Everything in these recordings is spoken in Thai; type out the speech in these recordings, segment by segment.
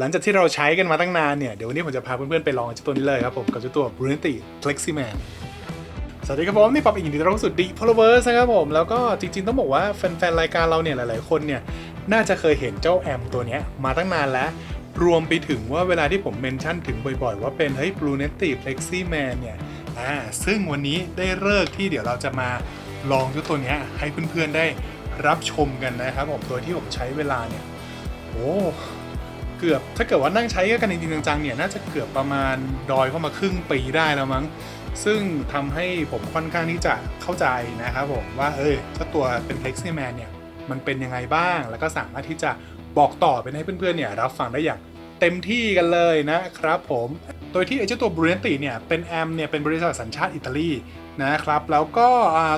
หลังจากที่เราใช้กันมาตั้งนานเนี่ย เดี๋ยววันนี้ผมจะพาเพื่อนๆไปลองเจ้าตัวนี้เลยครับผม กับเจ้าตัว b r u n e t i Pleximan สวัสดีครับผม นี่ป๊อปอีกยินดีต้อนรับเข้าสู่ Deep Followers นะครับผม แล้วก็จริงๆต้องบอกว่าแฟนๆรายการเราเนี่ยหลายๆคนเนี่ยน่าจะเคยเห็นเจ้าแอมตัวนี้มาตั้งนานแล้ว รวมไปถึงว่าเวลาที่ผมเมนชั่นถึงบ่อยๆ ว่าเป็นเฮ้ย b r u n e t i Pleximan เนี่ยอ่าซึ่งวันนี้ได้เลิกที่เดี๋ยวเราจะมาลองเจ้าตัวนี้ให้เพื่อนๆได้รับชมกันนะครับผมโดยที่ผมใช้เวลาเนี่ยโอ้ เกือบถ้าเกิดว่านั่งใช้กันจริงๆจังๆเนี่ยน่าจะเกือบประมาณดอยเข้ามาครึ่งปีได้แล้วมั้ง ซึ่งทำให้ผมค่อนข้างที่จะเข้าใจนะครับผมว่าเอ้ยถ้าตัวเป็น p l e x i Man เนี่ยมันเป็นยังไงบ้าง แล้วก็สามารถที่จะบอกต่อเป็นให้เพื่อนๆเนี่ยรับฟังได้อย่างเต็มที่กันเลยนะครับผม โดยที่ไอ้เจ้าตัว b r u n e t t i เนี่ยเป็นแอมเนี่ยเป็นบริษัทสัญชาติอิตาลีนะครับ แล้วก็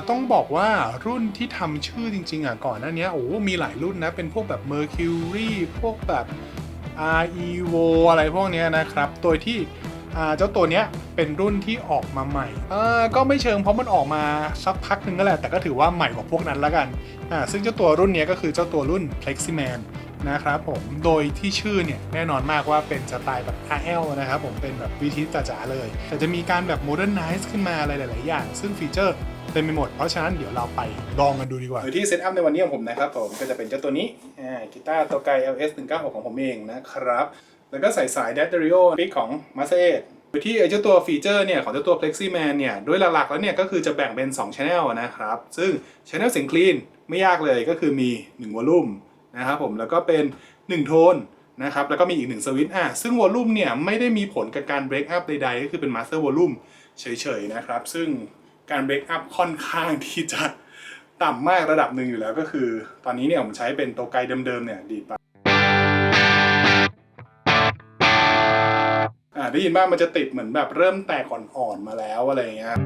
ต้องบอกว่ารุ่นที่ทำชื่อจริงๆอะก่อนหน้านี้โอ้โหมีหลายรุ่นนะ เป็นพวกแบบ Mercury พวกแบบ REVO อะไรพวกนี้นะครับ โดยที่เจ้าตัวเนี้ยเป็นรุ่นที่ออกมาใหม่ ก็ไม่เชิงเพราะมันออกมาสักพักหนึ่งก็แหละ แต่ก็ถือว่าใหม่กว่าพวกนั้นแล้วกัน ซึ่งเจ้าตัวรุ่นนี้ก็คือเจ้าตัวรุ่น Pleximan นะครับผม โดยที่ชื่อเนี่ยแน่นอนมากว่าเป็นสไตล์แบบ RL นะครับผม เป็นแบบวิธีจ๋าๆเลย แต่จะมีการแบบ modernize ขึ้นมาอะไรหลาย ๆ อย่าง ซึ่งฟีเจอร์ เต็มไปหมด เพราะฉะนั้นเดี๋ยวเราไปลองกันดูดีกว่าโดยที่เซตอัพในวันนี้ของผมนะครับผมก็จะเป็นเจ้าตัวนี้กีตาร์ตัวไก LS 196ของผมเองนะครับ แล้วก็ใส่สาย d a d r i o ปิกของ m a s e โดยที่ไอ้เจ้าตัวฟีเจอร์เนี่ยของเจ้าตัว Pleximan เนี่ยด้วยหลักๆแล้วเนี่ยก็คือจะแบ่งเป็น 2 Channel นะครับ ซึ่ง Channel เสียงคลีนไม่ยากเลยก็คือมี1วอลลุ่มนะครับผมแล้วก็เป็น 1 โทนนะครับแล้วก็มีอีก 1 สวิตช์อะซึ่งวอลลุ่มเนี่ยไม่ได้มีผลกับการเบรกอัพใดๆ ก็คือเป็น Master Volume เฉยๆนะครับ ซึ่ง การเบรกอัพค่อนข้างที่จะต่ำมากระดับหนึ่งอยู่แล้วก็คือ ตอนนี้เนี่ยผมใช้เป็นตัวไกลเดิมๆเนี่ยดีดไปอ่าได้ยินบ้างมันจะติดเหมือนแบบเริ่มแตกอ่อนๆมาแล้วอะไรเงี้ย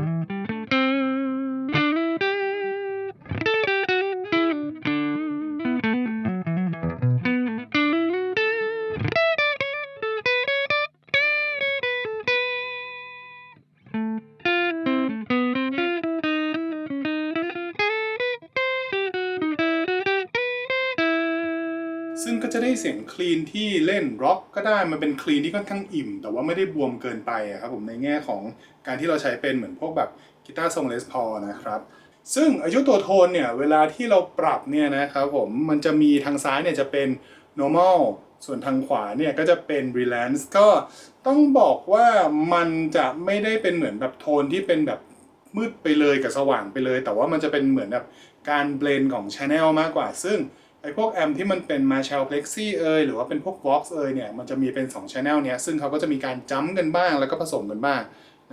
จะได้เสียงคลีนที่เล่นร็อกก็ได้มันเป็นคลีนที่ค่อนข้างอิ่ม แต่ว่าไม่ได้บวมเกินไปอะครับผมในแง่ของการที่เราใช้เป็นเหมือนพวกแบบกีตาร์ทรงเลสพอนะครับซึ่งอ้เจ้าตัวโทนเนี่ยเวลาที่เราปรับเนี่ยนะครับผมมันจะมีทางซ้ายเนี่ยจะเป็น normal ส่วนทางขวาเนี่ยก็จะเป็น relance ก็ต้องบอกว่ามันจะไม่ได้เป็นเหมือนแบบโทนที่เป็นแบบมืดไปเลยกับสว่างไปเลย แต่ว่ามันจะเป็นเหมือนแบบการเบลนของ channel มากกว่า ซึ่ง ไอ้พวกแอมที่มันเป็น Marshall Plexi เอยหรือว่าเป็นพวก Vox เอยเนี่ยมันจะมีเป็น2 channel เนี้ยซึ่งเขาก็จะมีการจัมกันบ้างแล้วก็ผสมกันบ้าง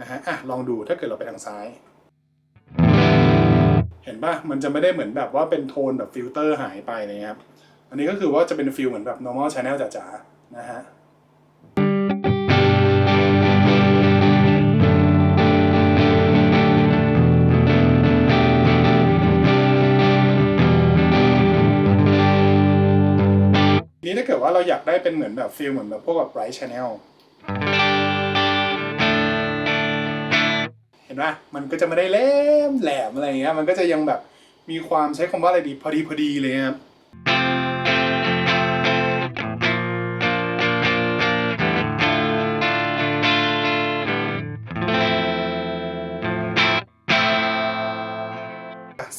นะฮะอะลองดูถ้าเกิดเราไปทางซ้าย เห็นปะมันจะไม่ได้เหมือนแบบว่าเป็นโทนแบบฟิลเตอร์หายไปนะครับ อันนี้ก็คือว่าจะเป็นฟิลเหมือนแบบ normal channel จ๋าๆนะฮะ เกิดว่าเราอยากได้เป็นเหมือนแบบฟิลเหมือนแบบพวกแบบ bright channel เห็นป่ะมันก็จะไม่ได้แหลมแหลมอะไรเงี้ยมันก็จะยังแบบมีความใช้คำว่าอะไรดีพอดีพอดีเลยครับ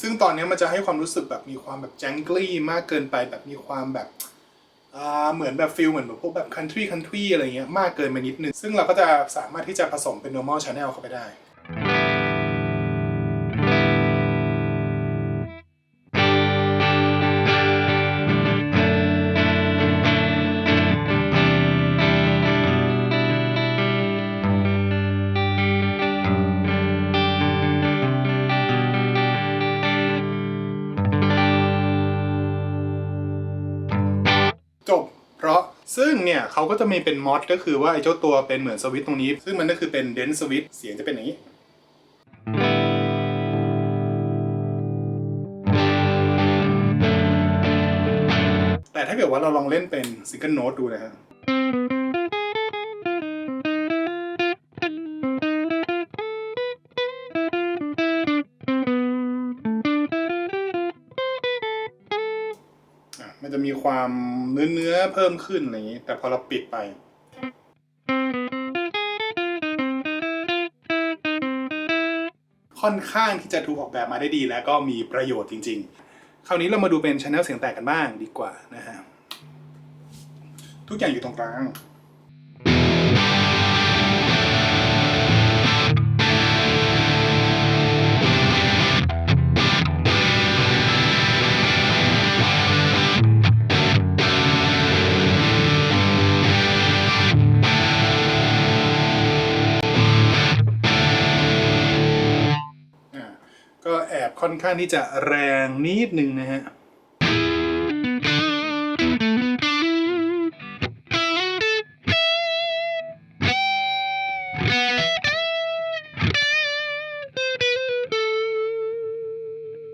ซึ่งตอนนี้มันจะให้ความรู้สึกแบบมีความแบบแจงกลี่มากเกินไปแบบมีความแบบ เหมือนแบบฟิลเหมือนแบบพวกแบบคันทรีคันทรีอะไรเงี้ยมากเกินไปนิดนึง ซึ่งเราก็จะสามารถที่จะผสมเป็น normal channel เข้าไปได้ จบเพราะซึ่งเนี่ยเขาก็จะมีเป็นมอดก็คือว่าไอ้เจ้าตัวเป็นเหมือนสวิตช์ตรงนี้ ซึ่งมันก็คือเป็นเดนสวิตเสียงจะเป็นอย่างนี้แต่ถ้าเกิดว่าเราลองเล่นเป็นซิงเกิลโน้ตดูนะฮะ ความเนื้อเนื้อเพิ่มขึ้นอะไรอย่างนี้ แต่พอเราปิดไป ค่อนข้างที่จะถูกออกแบบมาได้ดีและก็มีประโยชน์จริง ๆ คราวนี้เรามาดูเป็นช anel เสียงแตกกันบ้างดีกว่านะฮะทุกอย่างอยู่ตรงกลาง ค่อนข้างที่จะแรงนิดนึงนะฮะท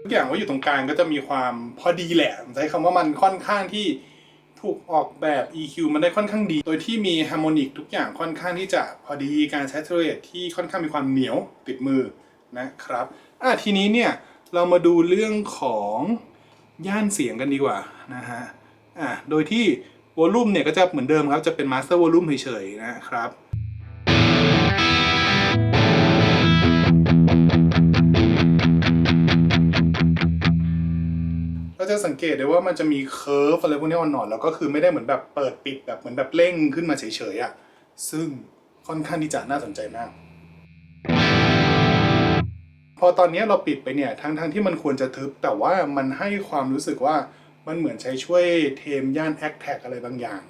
ุกอย่างว่าอยู่ตรงกลางก็จะมีความพอดีแหละใช้คำว่ามันค่อนข้างที่ถูกออกแบบ EQ มันได้ค่อนข้างดี โดยที่มีฮาร์โมนิกทุกอย่างค่อนข้างที่จะพอดีการใช้เทเรตที่ค่อนข้างมีความเหนียวติดมือนะครับ อะทีนี้เนี่ย เรามาดูเรื่องของย่านเสียงกันดีกว่านะฮะอะโดยที่วอลลุ่มเนี่ยก็จะเหมือนเดิมครับ จะเป็นมาสเตอร์วอลลุ่มเฉยๆนะครับเราจะสังเกตได้ว่ามันจะมีเคอร์ฟอะไรพวกนี้อ่อนๆแล้วก็คือไม่ได้เหมือนแบบเปิดปิดแบบเหมือนแบบเร่งขึ้นมาเฉยๆอะ่ะซึ่งค่อนข้างที่จะน่าสนใจมาก อตอนนี้เราปิดไปเนี่ยทั้งๆทที่มันควรจะทึบ แต่ว่ามันให้ความรู้สึกว่ามันเหมือนใช้ช่วยเทมย่านแอคแท็กอะไรบางอย่าง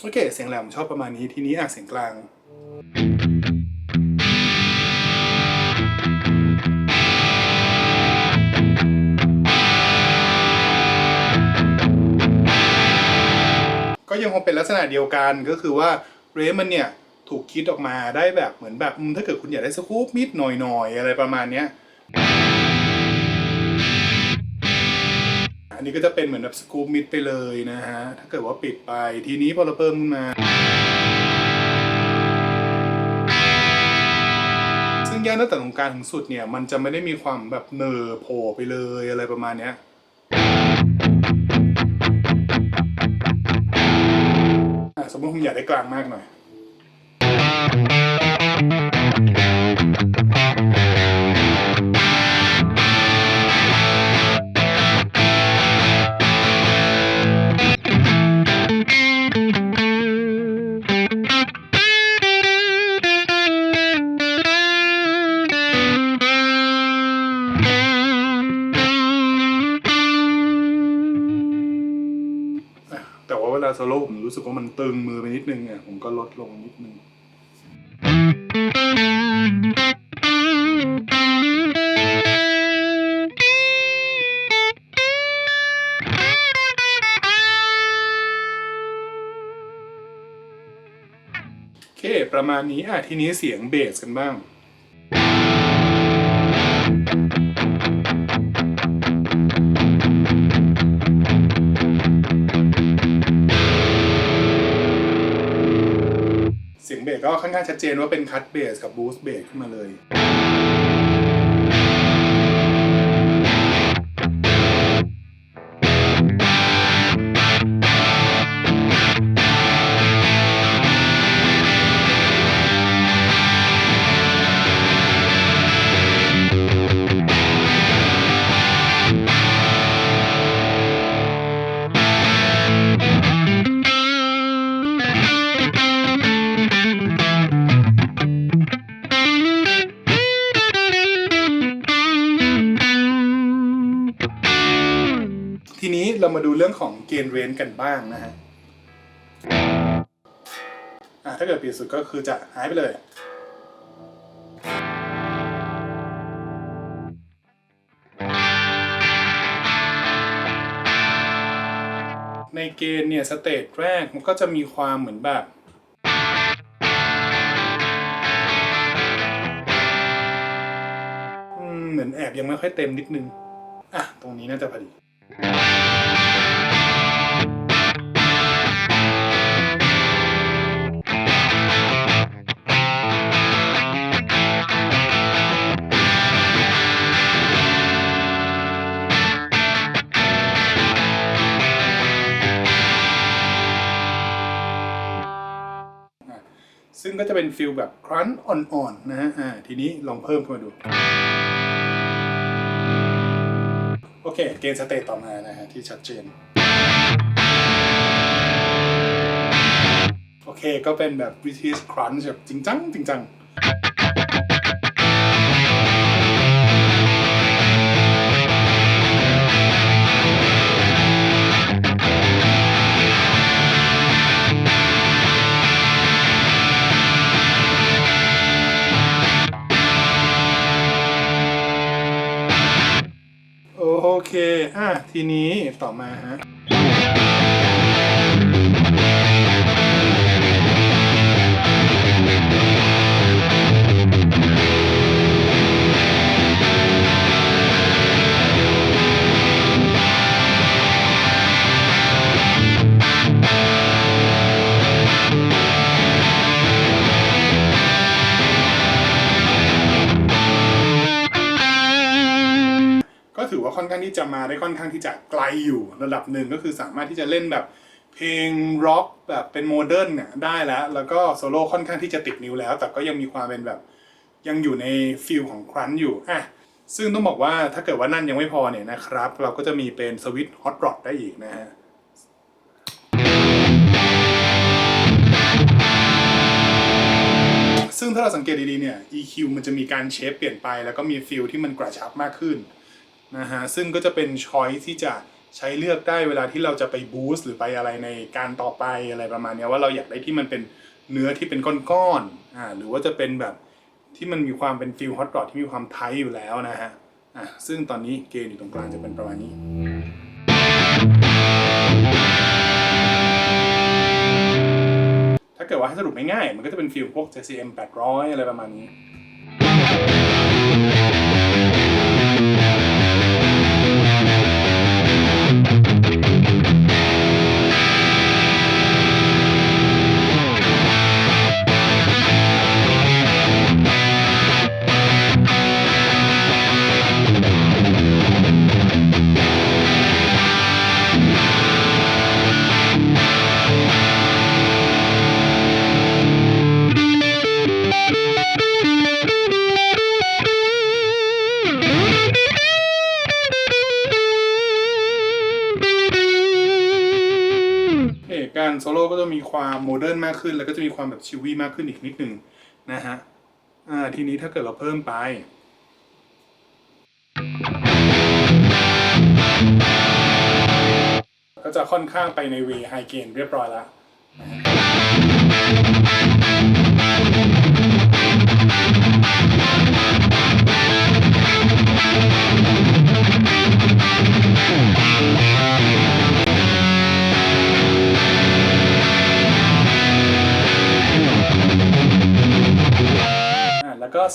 โอเค เสียงแหลมชอบประมาณนี้ ทีนี้อะเสียงกลาง ก็ยังคงเป็นลักษณะเดียวกันก็คือว่าเรฟมันเนี่ยถูกคิดออกมาได้แบบเหมือนแบบถ้าเกิดคุณอยากได้สกู๊ปมิดหน่อยๆ อะไรประมาณเนี้ยอันนี้ก็จะเป็นเหมือนแบบสกู๊ปมิดไปเลยนะฮะ ถ้าเกิดว่าปิดไปทีนี้พอเราเพิ่มขึ้นมาซึ่งย่านตั้งแต่ตรงกลางถึงสุดเนี่ย มันจะไม่ได้มีความแบบเนอโผล่ไปเลยอะไรประมาณเนี้ย สมมติผมอยากได้กลางมากหน่อย โซโล่ผมรู้สึกว่ามันตึงมือไปนิดนึงอะผมก็ลดลงนิดนึงโอเค ประมาณนี้อะทีนี้เสียงเบสกันบ้าง อนข้างชัดเจนว่าเป็นคัตเบสกับบูสต์เบสขึ้นมาเลย เรามาดูเรื่องของเกณฑ์เรนจ์กันบ้างนะฮะอะถ้าเกิดปีสุดก็คือจะหายไปเลย ในเกณฑ์เนี่ยสเตจแรกมันก็จะมีความเหมือนแบบเหมือนแอบยังไม่ค่อยเต็มนิดนึง อะ ตรงนี้น่าจะพอดี ก็จะเป็นฟิลแบบครันอ่อนๆนะฮะอ่าทีนี้ลองเพิ่มเข้ามาดู โอเค เกณฑ์สเตตต่อมานะฮะที่ชัดเจน โอเคก็เป็นแบบ British Crunch แบบจริงจังจริงจัง อเคอะทีนี้ต่อมาฮะ ข้างที่จะมาได้ค่อนข้างที่จะไกลอยู่ระดับหนึ่งก็คือสามารถที่จะเล่นแบบเพลงร็อกแบบเป็นโมเดิร์นเนี่ยได้แล้ว แล้วก็โซโล่ค่อนข้างที่จะติดนิ้วแล้ว แต่ก็ยังมีความเป็นแบบยังอยู่ในฟิลของครันอยู่อะซึ่งต้องบอกว่าถ้าเกิดว่านั่นยังไม่พอเนี่ยนะครับ เราก็จะมีเป็นสวิตช์ฮอตรอดได้อีกนะฮะซึ่งถ้าเราสังเกตดีๆเนี่ย EQ มันจะมีการเชฟเปลี่ยนไป แล้วก็มีฟิลที่มันกระชับมากขึ้น นะฮะซึ่งก็จะเป็นช้อยที่จะใช้เลือกได้เวลาที่เราจะไปบูสต์หรือไปอะไรในการต่อไปอะไรประมาณนี้ว่าเราอยากได้ที่มันเป็นเนื้อที่เป็นก้อนๆอ่าหรือว่าจะเป็นแบบที่มันมีความเป็นฟิลฮอตรอดที่มีความไทยอยู่แล้วนะฮะอะซึ่งตอนนี้เกณฑ์อยู่ตรงกลางจะเป็นประมาณนี้ถ้าเกิดว่าให้สรุปง่ายๆมันก็จะเป็นฟิลพวก JCM 800 อะไรประมาณนี้ ความโมเดิร์นมากขึ้น แล้วก็จะมีความแบบชิวี่มากขึ้นอีกนิดหนึ่งนะฮะอ่าทีนี้ถ้าเกิดเราเพิ่มไปก็จะค่อนข้างไปในเวไฮเกนเรียบร้อยแล้ว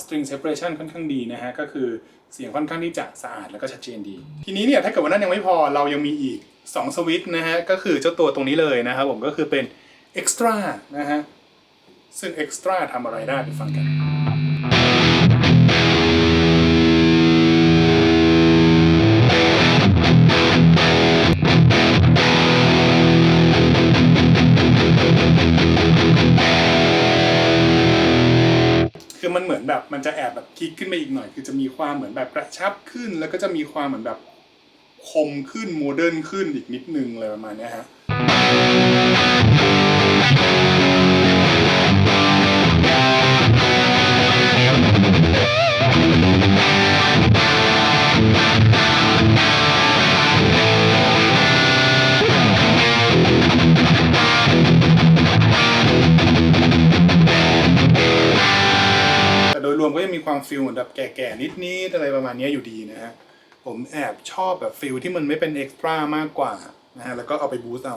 นะฮะอ่าแล้วก็ string separation ค่อนข้างดีนะฮะ ก็คือเสียงค่อนข้างที่จะสะอาดแล้วก็ชัดเจนดี ทีนี้เนี่ยถ้าเกิดว่านั้นยังไม่พอเรายังมีอีก 2 สวิตช์นะฮะ ก็คือเจ้าตัวตรงนี้เลยนะครับผมก็คือเป็น extra นะฮะ ซึ่ง extra ทำอะไรได้ไปฟังกัน เหมือนแบบมันจะแอบแบบคลิกขึ้นไปอีกหน่อย คือจะมีความเหมือนแบบกระชับขึ้น แล้วก็จะมีความเหมือนแบบคมขึ้นโมเดิร์นขึ้นอีกนิดนึงอะไรประมาณนี้ยฮะ วมก็ยังมีความฟิลเหมือนแบบแก่ๆ นิดๆ อะไรประมาณนี้อยู่ดีนะฮะ ผมแอบชอบแบบฟิลที่มันไม่เป็นเอ็กซ์ตร้ามากกว่านะฮะ แล้วก็เอาไปบูสต์เอา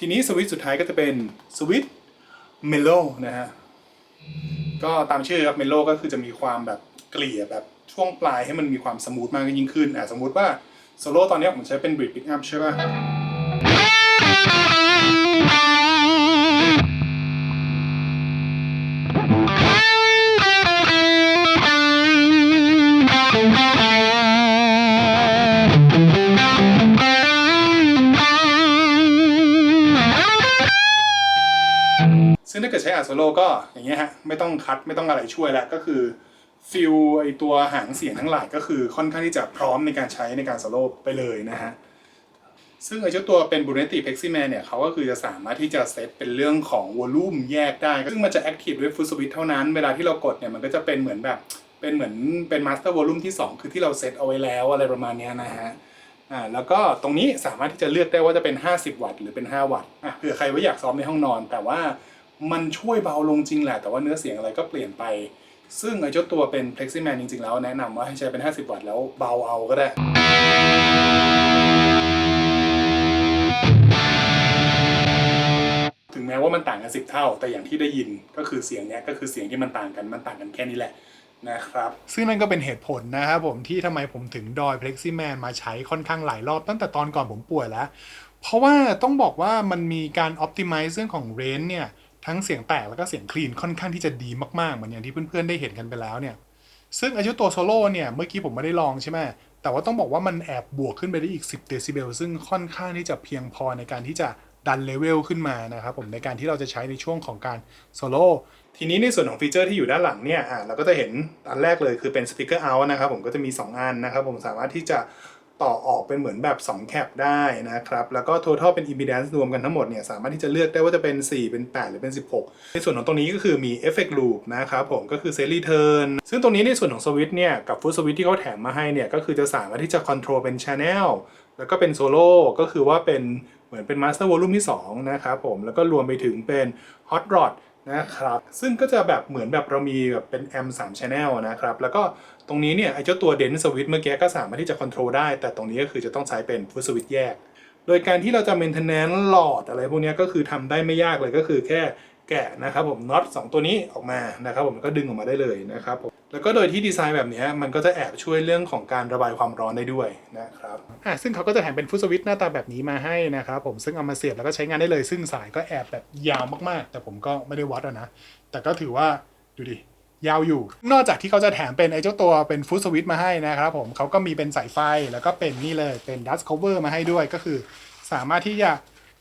ทีนี้สวิตช์สุดท้ายก็จะเป็นสวิตช์เมโลนะฮะ ก็ตามชื่อครับเมโลก็คือจะมีความแบบเกลี่ยแบบช่วงปลายให้มันมีความสมูทมากยิ่งขึ้นอะสมมุติว่าโซโล่ตอนนี้ผมใช้เป็นบริดพิกอัพใช่ป่ะ อัดโซโลก็อย่างเงี้ยฮะไม่ต้องคัดไม่ต้องอะไรช่วยแล้วก็คือฟิลไอตัวหางเสียงทั้งหลายก็คือค่อนข้างที่จะพร้อมในการใช้ในการโซโล่ไปเลยนะฮะซึ่งไอเจ้าตัวเป็น b r u n e t t i Peximan เนี่ยเขาก็คือจะสามารถที่จะเซตเป็นเรื่องของวอลลุ่มแยกได้ ซึ่งมันจะแอคทีฟด้วยฟุตสวิตเท่านั้น เวลาที่เรากดเนี่ยมันก็จะเป็นเหมือนแบบเป็นเหมือนเป็นมาสเตอร์วอลลุ่มที่ 2 คือที่เราเซตเอาไว้แล้วอะไรประมาณเนี้ยนะฮะอ่าแล้วก็ตรงนี้สามารถที่จะเลือกได้ว่าจะเป็น 50 วัตต์หรือเป็น 5 วัตต์อะเผื่อใครว่าอยากซ้อมในห้องนอน แต่ว่า มันช่วยเบาลงจริงแหละ แต่ว่าเนื้อเสียงอะไรก็เปลี่ยนไป ซึ่งไอ้เจ้าตัวเป็น Pleximan จริง ๆ แล้วแนะนำว่าให้ใช้เป็น 50 วัตต์แล้วเบาเอาก็ได้ถึงแม้ว่ามันต่างกัน10เท่า แต่อย่างที่ได้ยินก็คือเสียงเนี้ยก็คือเสียงที่มันต่างกันมันต่างกันแค่นี้แหละนะครับ ซึ่งนั่นก็เป็นเหตุผลนะครับผมที่ทำไมผมถึงดอย Pleximan มาใช้ค่อนข้างหลายรอบตั้งแต่ตอนก่อนผมป่วยแล้ว เพราะว่าต้องบอกว่ามันมีการ optimize เรื่องของ range เนี่ย ทั้งเสียงแตกแล้วก็เสียงคลีนค่อนข้างที่จะดีมากๆ เหมือนอย่างที่เพื่อนๆได้เห็นกันไปแล้วเนี่ย ซึ่งอายุตัวโซโล่เนี่ยเมื่อกี้ผมไม่ได้ลองใช่ไหมแต่ว่าต้องบอกว่ามันแอบบวกขึ้นไปได้อีก 10 เดซิเบลซึ่งค่อนข้างที่จะเพียงพอในการที่จะดันเลเวลขึ้นมานะครับผมในการที่เราจะใช้ในช่วงของการโซโล่ทีนี้ในส่วนของฟีเจอร์ที่อยู่ด้านหลังเนี่ยอะเราก็จะเห็นอันแรกเลยคือเป็นสปีกเกอร์เอาท์นะครับผมก็จะมี 2 อันนะครับผมสามารถที่จะ ต่อออกเป็นเหมือนแบบ 2 แคปได้นะครับ แล้วก็ total เป็น impedance รวมกันทั้งหมดเนี่ยสามารถที่จะเลือกได้ว่าจะเป็น 4 เป็น 8 หรือเป็น 16 ในส่วนของตรงนี้ก็คือมี effect loop นะครับผมก็คือ set return ซึ่งตรงนี้ในส่วนของสวิตช์เนี่ยกับฟุตสวิตช์ที่เขาแถมมาให้เนี่ยก็คือจะสามารถที่จะ control เป็น channel แล้วก็เป็นโซโล่ก็คือว่าเป็นเหมือนเป็น master volume ที่2นะครับผมแล้วก็รวมไปถึงเป็น hot rod นะครับซึ่งก็จะแบบเหมือนแบบเรามีแบบเป็น M 3 Channel นะครับ แล้วก็ตรงนี้เนี่ยไอ้เจ้าตัวเดนสวิตเมื่อกี้ก็สามารถที่จะคอนโทรลได้ แต่ตรงนี้ก็คือจะต้องใช้เป็น Full Switch แยก โดยการที่เราจะ maintenance หลอดอะไรพวกนี้ก็คือทำได้ไม่ยากเลยก็คือแค่แกะนะครับผมน็อต2ตัวนี้ออกมานะครับผมก็ดึงออกมาได้เลยนะครับผม แล้วก็โดยที่ดีไซน์แบบนี้มันก็จะแอบช่วยเรื่องของการระบายความร้อนได้ด้วยนะครับอะซึ่งเขาก็จะแถมเป็นฟุตสวิตหน้าตาแบบนี้มาให้นะครับผมซึ่งเอามาเสียบแล้วก็ใช้งานได้เลย ซึ่งสายก็แอบแบบยาวมากๆ แต่ผมก็ไม่ได้วัดอะนะ แต่ก็ถือว่าดูดิยาวอยู่ นอกจากที่เขาจะแถมเป็นไอ้เจ้าตัวเป็นฟุตสวิตมาให้นะครับผมเขาก็มีเป็นสายไฟแล้วก็เป็นนี่เลยเป็นดัสคเวอร์มาให้ด้วยก็คือ สามารถที่จะ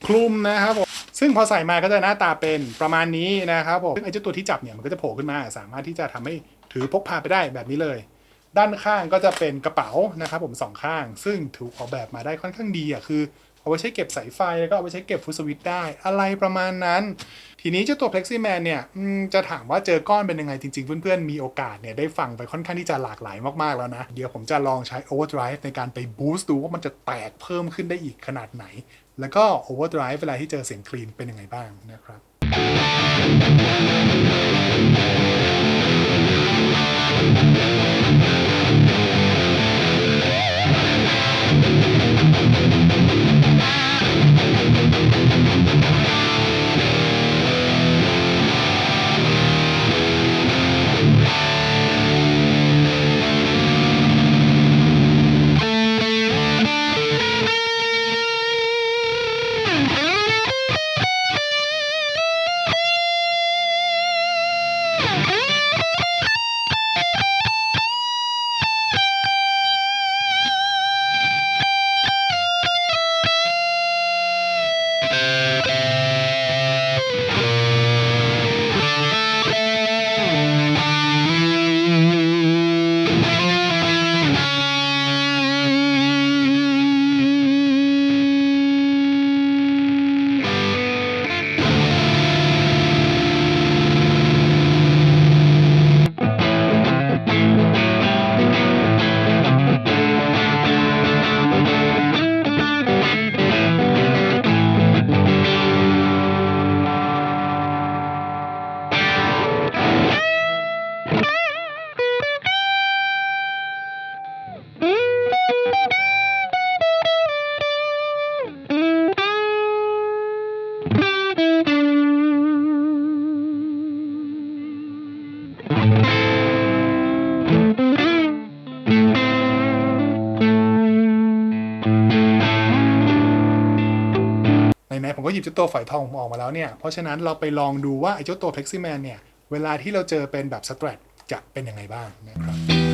คลุมนะครับผมซึ่งพอใส่มาก็จะหน้าตาเป็นประมาณนี้นะครับผมซึ่งไอ้เจ้าตัวที่จับเนี่ยมันก็จะโผล่ขึ้นมา สามารถที่จะทำให้ ถือพกพาไปได้แบบนี้เลย ด้านข้างก็จะเป็นกระเป๋านะครับผมสองข้าง ซึ่งถูกออกแบบมาได้ค่อนข้างดีอะคือเอาไว้ใช้เก็บสายไฟแล้วก็เอาไว้ใช้เก็บฟุตสวิตช์ได้อะไรประมาณนั้น ทีนี้เจ้าตัว Pleximan เนี่ยจะถามว่าเจอก้อนเป็นยังไงจริงๆ เพื่อนๆ มีโอกาสเนี่ยได้ฟังไปค่อนข้างที่จะหลากหลายมากๆแล้วนะ เดี๋ยวผมจะลองใช้ Overdrive ในการไปบูสต์ดูว่ามันจะแตกเพิ่มขึ้นได้อีกขนาดไหน แล้วก็ Overdrive เวลาที่เจอเสียงคลีนเป็นยังไงบ้างนะครับ ไห หยิบเจ้าตัวฝอยทองผมออกมาแล้วเนี่ย เพราะฉะนั้นเราไปลองดูว่าไอ้เจ้าตัวเท็กซี่แมนเนี่ย เวลาที่เราเจอเป็นแบบสเตรทจะเป็นยังไงบ้างนะครับ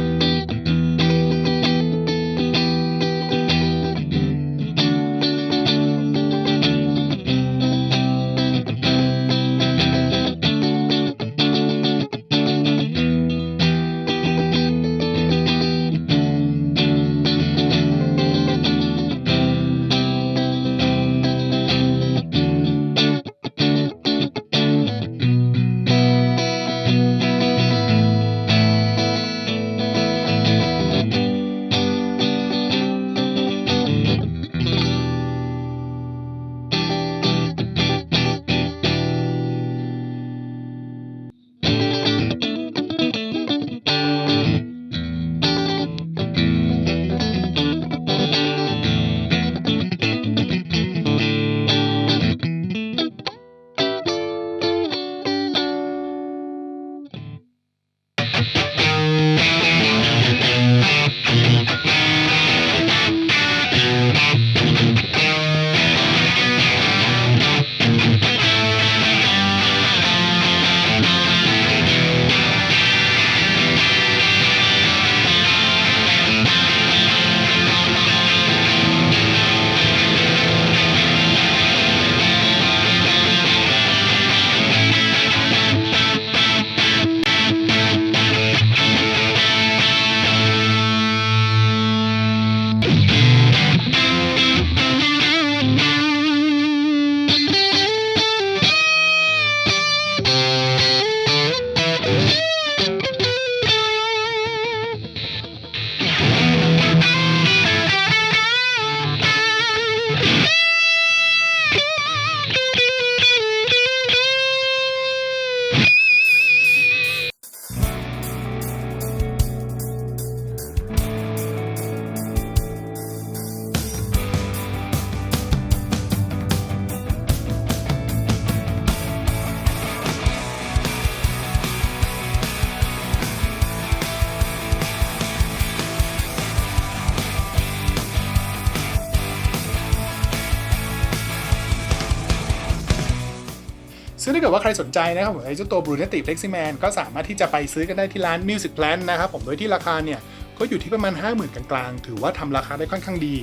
เกิดว่าใครสนใจนะครับผมไอ้เจ้าตัว Brunetti Pleximan ก็สามารถที่จะไปซื้อกันได้ที่ร้าน Music Plan นะครับผมโดยที่ราคาเนี่ยก็อยู่ที่ประมาณ 50,000 กลางๆ ถือว่าทำราคาได้ค่อนข้างดี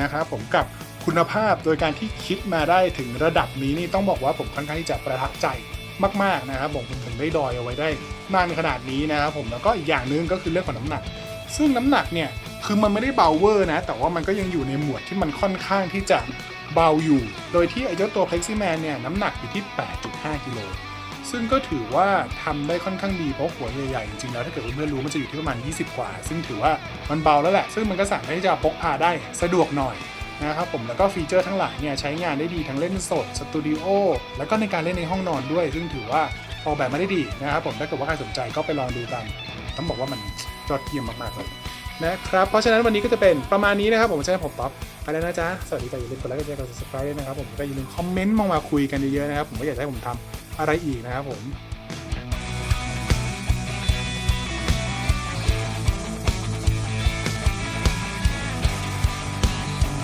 นะครับผมกับคุณภาพโดยการที่คิดมาได้ถึงระดับนี้นี่ต้องบอกว่าผมค่อนข้างที่จะประทับใจมากๆนะครับผมผมถึงได้ดอยเอาไว้ได้นานขนาดนี้นะครับผมแล้วก็อีกอย่างหนึงก็คือเรื่องของน้ำหนัก ซึ่งน้ำหนักเนี่ยคือมันไม่ได้เบาเวอร์นะ แต่ว่ามันก็ยังอยู่ในหมวดที่มันค่อนข้างที่จะ เบาอยู่ โดยที่ไอ้เจ้าตัว Pleximan เนี่ยน้ำหนักอยู่ที่ 8.5 กิโล ซึ่งก็ถือว่าทำได้ค่อนข้างดีเพราะหัวใหญ่ๆ จริงๆแล้วถ้าเกิดเพื่อนรู้มันจะอยู่ที่ประมาณ 20 กว่า ซึ่งถือว่ามันเบาแล้วแหละ ซึ่งมันก็สามารถที่จะพกพาได้สะดวกหน่อยนะครับผมแล้วก็ฟีเจอร์ทั้งหลายเนี่ยใช้งานได้ดีทั้งเล่นสดสตูดิโอแล้วก็ในการเล่นในห้องนอนด้วย ซึ่งถือว่าออกแบบมาได้ดีนะครับผมถ้าเกิดว่าใครสนใจก็ไปลองดูกัน ต้องบอกว่ามันยอดเยี่ยมมากๆเลยนะครับเพราะฉะนั้นวันนี้ก็จะเป็นประมาณนี้นะครับผมใช่ผมป๊อป แล้วนะจ๊ะ สวัสดีจ้ะอย่าลืมกดไลค์กดแชร์กด subscribe ด้วยนะครับผมก็อย่าลืมคอมเมนต์มามาคุยกันเยอะๆนะครับผมก็อยากให้ผมทำอะไรอีกนะครับผม